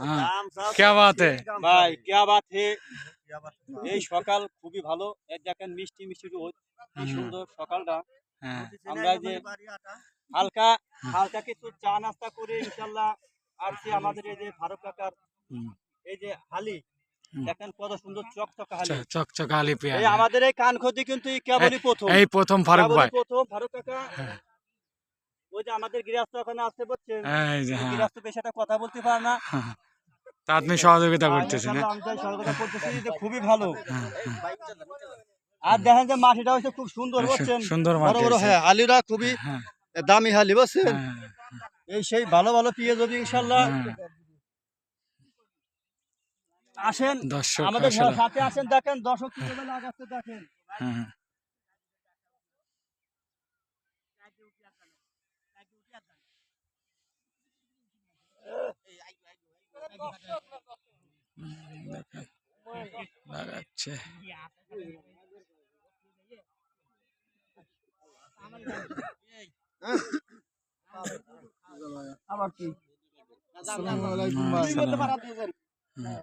হ্যাঁ এই সকাল খুবই ভালো। এক দেখেন মিষ্টি মিষ্টি কি সুন্দর সকালটা। হালকা হালকা কিছু চা নাস্তা করে ইনশাআল্লাহ আর আমাদের এই যে ভারত এই যে হালি দেখেন কত সুন্দর চকচকা হালি। চ- চকচক আলি এই আমাদের এই কান ক্ষতি কিন্তু কেবলই প্রথম। এই প্রথম ফারুক ভাই। প্রথম। ফারুক কাকা। ওই যে আমাদের গৃহস্থ ওখানে আসতে বলছেন এই যে গৃহস্থ পেশাটা কথা বলতে পারে না। তা আপনি সহযোগিতা করতেছেন হ্যাঁ? সহযোগিতা করতেছি যে খুবই ভালো। হ্যাঁ, হ্যাঁ। আর দেখেন যে মাটিটা হচ্ছে খুব সুন্দর বুঝছেন? সুন্দর বড় বড় হ্যাঁ হালিরা খুবই দামি হালি বুঝছেন? হ্যাঁ, এই সেই ভালো ভালো পেঁয়াজ যদি ইনশাল্লাহ। আসেন। দর্শক আমাদের সাথে আসেন দেখেন দর্শক কীভাবে লাগাচ্ছে দেখেন। হ্যাঁ লাগাচ্ছে। আবার কি? আসসালামু আলাইকুম। ভাই।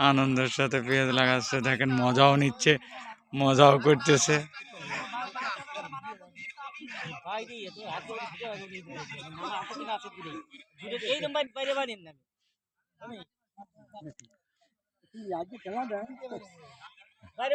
আনন্দের সাথে পেঁয়াজ লাগাচ্ছে দেখেন মজাও নিচ্ছে মজাও করতেছে। বাইরে